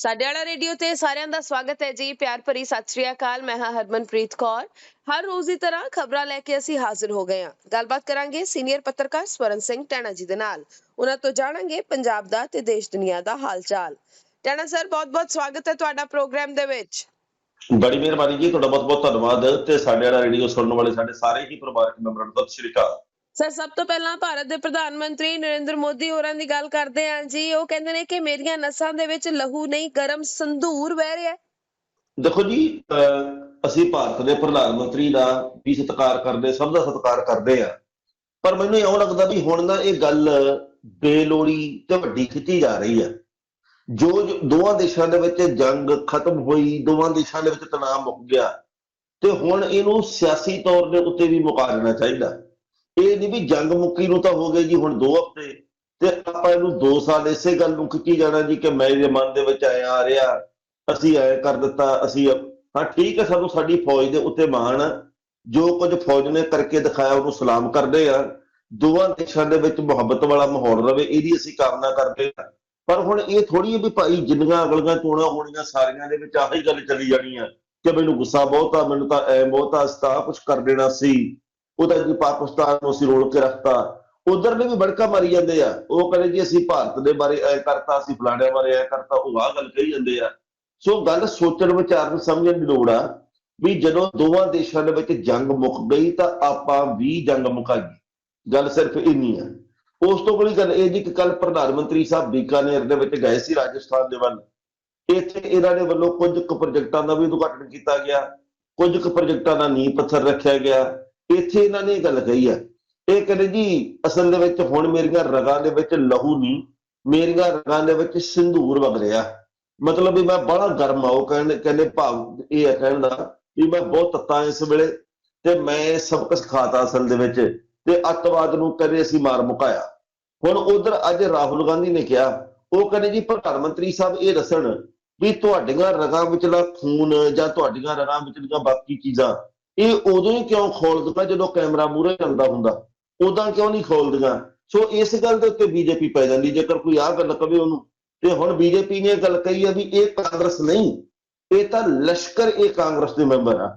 ਸਾਡੇ ਵਾਲਾ ਰੇਡੀਓ ਤੇ ਸਾਰਿਆਂ ਦਾ ਸਵਾਗਤ ਹੈ ਜੀ। ਪਿਆਰ ਭਰੀ ਸਤਿ ਸ਼੍ਰੀ ਅਕਾਲ, ਮੈਂ ਹਾਂ ਹਰਮਨਪ੍ਰੀਤ ਕੌਰ। ਹਰ ਰੋਜ਼ ਦੀ ਤਰ੍ਹਾਂ ਖਬਰਾਂ ਲੈ ਕੇ ਅਸੀਂ ਹਾਜ਼ਰ ਹੋ ਗਏ ਹਾਂ। ਗੱਲਬਾਤ ਕਰਾਂਗੇ ਸੀਨੀਅਰ ਪੱਤਰਕਾਰ ਸਵਰਨ ਸਿੰਘ ਟੈਣਾ ਜੀ ਦੇ ਨਾਲ। ਉਹਨਾਂ ਤੋਂ ਜਾਣਾਂਗੇ ਪੰਜਾਬ ਦਾ ਤੇ ਦੇਸ਼ ਦੁਨੀਆ ਦਾ ਹਾਲ ਚਾਲ ਟੈਣਾ ਸਰ, ਬਹੁਤ-ਬਹੁਤ ਸਵਾਗਤ ਹੈ ਤੁਹਾਡਾ ਪ੍ਰੋਗਰਾਮ ਦੇ ਵਿੱਚ। ਬੜੀ ਮਿਹਰਬਾਨੀ ਜੀ, ਤੁਹਾਡਾ ਬਹੁਤ ਬਹੁਤ ਧੰਨਵਾਦ ਤੇ ਸਾਡੇ ਵਾਲਾ ਰੇਡੀਓ ਸੁਣਨ ਵਾਲੇ ਸਾਡੇ ਸਾਰੇ ਹੀ ਪਰਿਵਾਰਕ ਮੈਂਬਰਾਂ ਨੂੰ, ਸਤਿ ਸ਼੍ਰੀ ਅਕਾਲ। ਸਰ, ਸਭ ਤੋਂ ਪਹਿਲਾਂ ਭਾਰਤ ਦੇ ਪ੍ਰਧਾਨ ਮੰਤਰੀ ਨਰਿੰਦਰ ਮੋਦੀ ਹੋਰਾਂ ਦੀ ਗੱਲ ਕਰਦੇ ਹਾਂ ਜੀ। ਉਹ ਕਹਿੰਦੇ ਨੇ ਕਿ ਮੇਰੀਆਂ ਨਸਾਂ ਦੇ ਵਿੱਚ ਲਹੂ ਨਹੀਂ, ਗਰਮ ਸੰਧੂਰ ਵਹਿ ਰਿਹਾ ਹੈ। ਦੇਖੋ ਜੀ ਅਸੀਂ ਭਾਰਤ ਦੇ ਪ੍ਰਧਾਨ ਮੰਤਰੀ ਦਾ ਵੀ ਸਤਿਕਾਰ ਕਰਦੇ, ਸਭ ਦਾ ਸਤਿਕਾਰ ਕਰਦੇ ਆ ਪਰ ਮੈਨੂੰ ਇਉਂ ਲੱਗਦਾ ਵੀ ਹੁਣ ਨਾ ਇਹ ਗੱਲ ਬੇਲੋੜੀ ਤੇ ਵੱਡੀ ਖਿੱਚੀ ਜਾ ਰਹੀ ਹੈ। ਜੋ ਜੋ ਦੋਵਾਂ ਦੇਸ਼ਾਂ ਦੇ ਵਿੱਚ ਜੰਗ ਖਤਮ ਹੋਈ, ਦੋਵਾਂ ਦੇਸ਼ਾਂ ਦੇ ਵਿੱਚ ਤਣਾਅ ਮੁੱਕ ਗਿਆ, ਤੇ ਹੁਣ ਇਹਨੂੰ ਸਿਆਸੀ ਤੌਰ ਦੇ ਉੱਤੇ ਵੀ ਮੁਕਾ ਦੇਣਾ ਚਾਹੀਦਾ। ਇਹ ਨਹੀਂ ਵੀ ਜੰਗ ਮੁੱਕੀ ਨੂੰ ਤਾਂ ਹੋ ਗਏ ਜੀ, ਹੁਣ 2 ਹਫ਼ਤੇ। ਤੇ ਆਪਾਂ ਇਹਨੂੰ 2 ਸਾਲ ਇਸੇ ਗੱਲ ਨੂੰ ਖਿੱਚੀ ਜਾਣਾ ਜੀ ਕਿ ਮੇਰੇ ਮਨ ਦੇ ਵਿੱਚ ਆਇਆ ਆ ਰਿਹਾ। ਅਸੀਂ ਐ ਕਰ ਦਿੱਤਾ, ਅਸੀਂ ਹਾਂ, ਠੀਕ ਹੈ, ਸਾਨੂੰ ਸਾਡੀ ਫੌਜ ਦੇ ਉੱਤੇ ਮਾਣ ਆ। ਜੋ ਕੁਝ ਫੌਜ ਨੇ ਕਰਕੇ ਦਿਖਾਇਆ, ਉਹਨੂੰ ਸਲਾਮ ਕਰਦੇ ਆ। ਦੋਵਾਂ ਦੇਸ਼ਾਂ ਦੇ ਵਿੱਚ ਮੁਹੱਬਤ ਵਾਲਾ ਮਾਹੌਲ ਰਵੇ, ਇਹਦੀ ਅਸੀਂ ਕਾਮਨਾ ਕਰਦੇ ਆ। ਪਰ ਹੁਣ ਇਹ ਥੋੜੀ ਵੀ ਭਾਈ, ਜਿੰਨੀਆਂ ਅਗਲੀਆਂ ਚੋਣਾਂ ਹੋਣੀਆਂ, ਸਾਰੀਆਂ ਦੇ ਵਿੱਚ ਆਹੀ ਗੱਲ ਚੱਲੀ ਜਾਣੀ ਆ ਕਿ ਮੈਨੂੰ ਗੁੱਸਾ ਬਹੁਤ ਆ, ਮੈਨੂੰ ਤਾਂ ਐ ਬਹੁਤ ਆ ਸਤਾ ਕੁਝ ਕਰ ਦੇਣਾ ਸੀ। ਉਹਦਾ ਜੀ ਪਾਕਿਸਤਾਨ ਨੂੰ ਅਸੀਂ ਰੋਲ ਕੇ ਰੱਖਤਾ। ਉਧਰ ਨੇ ਵੀ ਬੜਕਾ ਮਾਰੀ ਜਾਂਦੇ ਆ। ਉਹ ਕਹਿੰਦੇ ਜੀ ਅਸੀਂ ਭਾਰਤ ਦੇ ਬਾਰੇ ਐ ਕਰਤਾ, ਅਸੀਂ ਫਲਾਣਿਆਂ ਬਾਰੇ ਐ ਕਰਤਾ, ਉਹ ਆਹ ਗੱਲ ਕਹੀ ਜਾਂਦੇ ਆ। ਸੋ ਗੱਲ ਸੋਚਣ ਵਿਚਾਰਨ ਸਮਝਣ ਦੀ ਲੋੜ ਆ ਵੀ ਜਦੋਂ ਦੋਵਾਂ ਦੇਸ਼ਾਂ ਦੇ ਵਿੱਚ ਜੰਗ ਮੁੱਕ ਗਈ ਤਾਂ ਆਪਾਂ ਵੀ ਜੰਗ ਮੁਕਾਈ ਗੱਲ ਸਿਰਫ ਇੰਨੀ ਆ। ਉਸ ਤੋਂ ਬੜੀ ਗੱਲ ਇਹ ਜੀ ਕਿ ਕੱਲ ਪ੍ਰਧਾਨ ਮੰਤਰੀ ਸਾਹਿਬ ਬੀਕਾਨੇਰ ਦੇ ਵਿੱਚ ਗਏ ਸੀ ਰਾਜਸਥਾਨ ਦੇ ਵੱਲ। ਇੱਥੇ ਇਹਨਾਂ ਦੇ ਵੱਲੋਂ ਕੁਝ ਕੁ ਪ੍ਰੋਜੈਕਟਾਂ ਦਾ ਵੀ ਉਦਘਾਟਨ ਕੀਤਾ ਗਿਆ। ਕੁਝ ਕੁ ਪ੍ਰੋਜੈਕਟਾਂ ਦਾ ਨੀਂਹ ਪੱਥਰ ਰੱਖਿਆ ਗਿਆ। ਇੱਥੇ ਇਹਨਾਂ ਨੇ ਇਹ ਗੱਲ ਕਹੀ ਆ, ਇਹ ਕਹਿੰਦੇ ਜੀ ਅਸਲ ਦੇ ਵਿੱਚ ਹੁਣ ਮੇਰੀਆਂ ਰਗਾਂ ਦੇ ਵਿੱਚ ਲਹੂ ਨਹੀਂ, ਮੇਰੀਆਂ ਰਗਾਂ ਦੇ ਵਿੱਚ ਸਿੰਧੂਰ ਵਗ ਰਿਹਾ ਮਤਲਬ ਵੀ ਮੈਂ ਬੜਾ ਗਰਮ ਆ, ਉਹ ਕਹਿੰਦੇ ਕਹਿੰਦੇ ਭਾਵ ਇਹ ਹੈ ਕਹਿਣ ਦਾ ਵੀ ਮੈਂ ਬਹੁਤ ਤੱਤਾ ਇਸ ਵੇਲੇ ਤੇ ਮੈਂ ਸਭ ਕੁਝ ਖਾਤਾ ਅਸਲ ਦੇ ਵਿੱਚ ਤੇ ਅੱਤਵਾਦ ਨੂੰ ਕਦੇ ਅਸੀਂ ਮਾਰ ਮੁਕਾਇਆ। ਹੁਣ ਉਧਰ ਅੱਜ ਰਾਹੁਲ ਗਾਂਧੀ ਨੇ ਕਿਹਾ, ਉਹ ਕਹਿੰਦੇ ਜੀ ਪ੍ਰਧਾਨ ਮੰਤਰੀ ਸਾਹਿਬ ਇਹ ਦੱਸਣ ਵੀ ਤੁਹਾਡੀਆਂ ਰਗਾਂ ਵਿਚਲਾ ਖੂਨ ਜਾਂ ਤੁਹਾਡੀਆਂ ਰਗਾਂ ਵਿਚਲੀਆਂ ਬਾਕੀ ਚੀਜ਼ਾਂ ਇਹ ਉਦੋਂ ਹੀ ਕਿਉਂ ਖੋਲਦੀਆਂ ਜਦੋਂ ਕੈਮਰਾ ਮੂਹਰੇ ਚੱਲਦਾ ਹੁੰਦਾ? ਉਦਾਂ ਕਿਉਂ ਨਹੀਂ ਖੋਲਦੀਆਂ ਸੋ ਇਸ ਗੱਲ ਦੇ ਉੱਤੇ ਬੀਜੇਪੀ ਪੈ ਜਾਂਦੀ, ਜੇਕਰ ਕੋਈ ਆਹ ਗੱਲ ਕਵੇ ਉਹਨੂੰ। ਤੇ ਹੁਣ ਬੀਜੇਪੀ ਨੇ ਇਹ ਗੱਲ ਕਹੀ ਆ ਵੀ ਇਹ ਕਾਂਗਰਸ ਨਹੀਂ, ਇਹ ਤਾਂ ਲਸ਼ਕਰ, ਇਹ ਕਾਂਗਰਸ ਦੇ ਮੈਂਬਰ ਆ।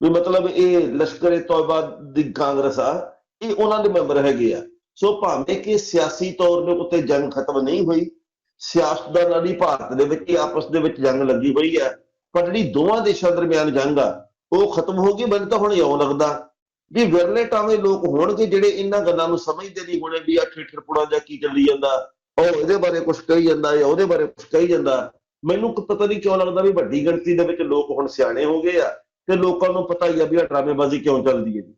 ਵੀ ਮਤਲਬ ਇਹ ਲਸ਼ਕਰ, ਇਹ ਤੌਬਾ ਦੀ ਕਾਂਗਰਸ ਆ, ਇਹ ਉਹਨਾਂ ਦੇ ਮੈਂਬਰ ਹੈਗੇ ਆ। ਸੋ ਭਾਵੇਂ ਕਿ ਸਿਆਸੀ ਤੌਰ ਦੇ ਉੱਤੇ ਜੰਗ ਖਤਮ ਨਹੀਂ ਹੋਈ ਸਿਆਸਤਦਾਨਾਂ ਦੀ ਭਾਰਤ ਦੇ ਵਿੱਚ ਹੀ ਆਪਸ ਦੇ ਵਿੱਚ ਜੰਗ ਲੱਗੀ ਹੋਈ ਆ, ਪਰ ਜਿਹੜੀ ਦੋਵਾਂ ਦੇਸ਼ਾਂ ਦਰਮਿਆਨ ਜੰਗ ਆ ਉਹ ਖਤਮ ਹੋ ਗਈ, ਮੈਨੂੰ ਤਾਂ ਹੁਣ ਇਉਂ ਲੱਗਦਾ ਵੀ ਵਿਰਲੇ ਟਾਵੇਂ ਲੋਕ ਹੋਣਗੇ ਜਿਹੜੇ ਇਹਨਾਂ ਗੱਲਾਂ ਨੂੰ ਸਮਝਦੇ ਨਹੀਂ ਹੋਣੇ ਵੀ ਆ ਠੇਠਰਪੁੜਾ ਜਾਂ ਕੀ ਚੱਲੀ ਜਾਂਦਾ, ਉਹ ਇਹਦੇ ਬਾਰੇ ਕੁਝ ਕਹੀ ਜਾਂਦਾ ਜਾਂ ਉਹਦੇ ਬਾਰੇ ਕੁਝ ਕਹੀ ਜਾਂਦਾ। ਮੈਨੂੰ ਪਤਾ ਨਹੀਂ ਕਿਉਂ ਲੱਗਦਾ ਵੀ ਵੱਡੀ ਗਿਣਤੀ ਦੇ ਵਿੱਚ ਲੋਕ ਹੁਣ ਸਿਆਣੇ ਹੋ ਗਏ ਆ ਤੇ ਲੋਕਾਂ ਨੂੰ ਪਤਾ ਹੀ ਆ ਵੀ ਆ ਡਰਾਮੇਬਾਜ਼ੀ ਕਿਉਂ ਚੱਲਦੀ ਹੈ ਜੀ।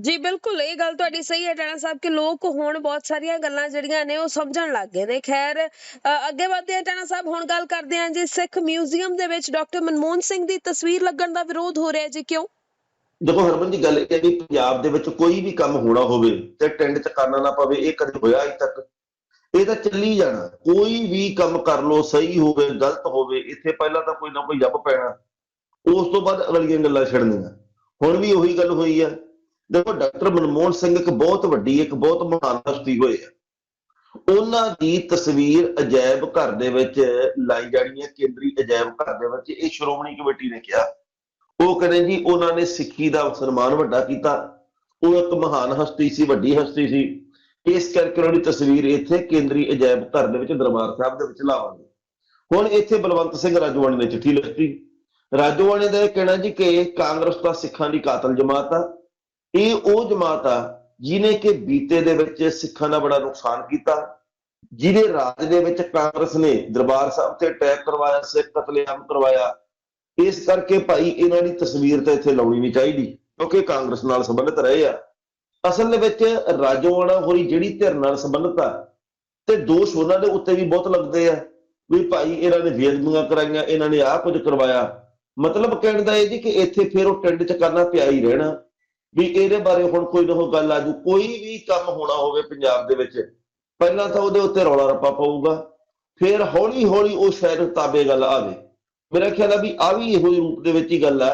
ਜੀ ਬਿਲਕੁਲ ਇਹ ਗੱਲ ਤੁਹਾਡੀ ਸਹੀ ਹੈ ਟਾਣਾ ਸਾਹਿਬ ਕਿ ਲੋਕ ਹੁਣ ਬਹੁਤ ਸਾਰੀਆਂ ਗੱਲਾਂ ਜਿਹੜੀਆਂ ਨੇ ਉਹ ਸਮਝਣ ਲੱਗ ਗਏ ਨੇ। ਖੈਰ ਅ, ਅੱਗੇ ਵਧਦੇ ਹਾਂ ਟਾਣਾ ਸਾਹਿਬ ਹੁਣ ਗੱਲ ਕਰਦੇ ਹਾਂ ਜੀ ਸਿੱਖ ਮਿਊਜ਼ੀਅਮ ਦੇ ਵਿੱਚ ਡਾਕਟਰ ਮਨਮੋਹਨ ਸਿੰਘ ਦੀ ਤਸਵੀਰ ਲੱਗਣ ਦਾ ਵਿਰੋਧ ਹੋ ਰਿਹਾ ਜੀ ਕਿਉਂ? ਦੇਖੋ ਹਰਮਨ ਦੀ ਗੱਲ ਇਹ ਹੈ ਵੀ ਪੰਜਾਬ ਦੇ ਵਿੱਚ ਕੋਈ ਵੀ ਕੰਮ ਹੋਣਾ ਹੋਵੇ ਤੇ ਟੈਂਡ 'ਚ ਕਰਨਾ ਨਾ ਪਵੇ ਇਹ ਕਦੇ ਹੋਇਆ ਅਜੇ ਤੱਕ? ਇਹ ਤਾਂ ਚੱਲੀ ਜਾਣਾ। ਕੋਈ ਵੀ ਕੰਮ ਕਰ ਲੋ ਸਹੀ ਹੋਵੇ ਗਲਤ ਹੋਵੇ ਇੱਥੇ ਪਹਿਲਾਂ ਤਾਂ ਕੋਈ ਨਾ ਕੋਈ ਜੱਬ ਪੈਣਾ। ਉਸ ਤੋਂ ਬਾਅਦ ਅਗਲੀਆਂ ਗੱਲਾਂ ਛੱਡਣੀਆਂ। ਹੁਣ ਵੀ ਉਹੀ ਗੱਲ ਹੋਈ ਆ। ਦੇਖੋ, ਡਾਕਟਰ ਮਨਮੋਹਨ ਸਿੰਘ ਇੱਕ ਬਹੁਤ ਵੱਡੀ, ਇੱਕ ਬਹੁਤ ਮਹਾਨ ਹਸਤੀ ਹੋਏ ਆ। ਉਹਨਾਂ ਦੀ ਤਸਵੀਰ ਅਜਾਇਬ ਘਰ ਦੇ ਵਿੱਚ ਲਾਈ ਜਾਣੀ ਹੈ, ਕੇਂਦਰੀ ਅਜਾਇਬ ਘਰ ਦੇ ਵਿੱਚ। ਇਹ ਸ਼੍ਰੋਮਣੀ ਕਮੇਟੀ ਨੇ ਕਿਹਾ। ਉਹ ਕਹਿੰਦੇ ਜੀ, ਉਹਨਾਂ ਨੇ ਸਿੱਖੀ ਦਾ ਸਨਮਾਨ ਵੱਡਾ ਕੀਤਾ। ਉਹ ਇੱਕ ਮਹਾਨ ਹਸਤੀ ਸੀ, ਵੱਡੀ ਹਸਤੀ ਸੀ। ਇਸ ਕਰਕੇ ਉਹਨਾਂ ਦੀ ਤਸਵੀਰ ਇੱਥੇ ਕੇਂਦਰੀ ਅਜਾਇਬ ਘਰ ਦੇ ਵਿੱਚ, ਦਰਬਾਰ ਸਾਹਿਬ ਦੇ ਵਿੱਚ ਲਾਵਾਂਗੇ। ਹੁਣ ਇੱਥੇ ਬਲਵੰਤ ਸਿੰਘ ਰਾਜਵਾਨੀ ਨੇ ਚਿੱਠੀ ਲਿਖਤੀ। ਰਾਜਵਾਨੀ ਦਾ ਇਹ ਕਹਿਣਾ ਜੀ ਕਿ ਕਾਂਗਰਸ ਤਾਂ ਸਿੱਖਾਂ ਦੀ ਕਾਤਲ ਜਮਾਤ ਆ। ਇਹ ਉਹ ਜਮਾਤ ਆ ਜਿਨੇ ਕਿ ਬੀਤੇ ਦੇ ਵਿੱਚ ਸਿੱਖਾਂ ਦਾ ਬੜਾ ਨੁਕਸਾਨ ਕੀਤਾ, ਜਿਹਦੇ ਰਾਜ ਦੇ ਵਿੱਚ ਕਾਂਗਰਸ ਨੇ ਦਰਬਾਰ ਸਾਹਿਬ ਤੇ ਅਟੈਕ ਕਰਵਾਇਆ, ਸਿੱਖ ਕਤਲੇਆਮ ਕਰਵਾਇਆ, ਇਸ ਕਰਕੇ ਭਾਈ ਇਹਨਾਂ ਦੀ ਤਸਵੀਰ ਤਾਂ ਇੱਥੇ ਲਾਉਣੀ ਨਹੀਂ ਚਾਹੀਦੀ, ਕਿਉਂਕਿ ਕਾਂਗਰਸ ਨਾਲ ਸੰਬੰਧਿਤ ਰਹੇ ਆ। ਅਸਲ ਦੇ ਵਿੱਚ ਰਾਜੋਆਣਾ ਹੋਈ ਜਿਹੜੀ ਧਿਰ ਨਾਲ ਸੰਬੰਧਿਤ ਆ, ਤੇ ਦੋਸ਼ ਉਹਨਾਂ ਦੇ ਉੱਤੇ ਵੀ ਬਹੁਤ ਲੱਗਦੇ ਆ, ਵੀ ਭਾਈ ਇਹਨਾਂ ਨੇ ਬੇਅਦਬੀਆਂ ਕਰਾਈਆਂ, ਇਹਨਾਂ ਨੇ ਆਹ ਕੁਝ ਕਰਵਾਇਆ। ਮਤਲਬ ਕਹਿਣ ਦਾ ਇਹ ਜੀ ਕਿ ਇੱਥੇ ਫਿਰ ਉਹ ਟਿੰਡ ਚ ਕਰਨਾ ਪਿਆ ਹੀ ਰਹਿਣਾ। ਵੀ ਇਹਦੇ ਬਾਰੇ ਹੁਣ ਕੋਈ ਨਾ ਕੋਈ ਗੱਲ ਆਜੂ ਕੋਈ ਵੀ ਕੰਮ ਹੋਣਾ ਹੋਵੇ ਪੰਜਾਬ ਦੇ ਵਿੱਚ, ਪਹਿਲਾਂ ਤਾਂ ਉਹਦੇ ਉੱਤੇ ਰੌਲਾ ਰੱਪਾ ਪਊਗਾ। ਫਿਰ ਹੌਲੀ ਹੌਲੀ ਉਹ ਸ਼ਾਇਦ ਤਾਬੇ ਗੱਲ ਆਵੇ ਮੇਰਾ ਖਿਆਲ ਆ ਵੀ ਆ ਵੀ ਇਹੋ ਜਿਹੇ ਰੂਪ ਦੇ ਵਿੱਚ ਹੀ ਗੱਲ ਆ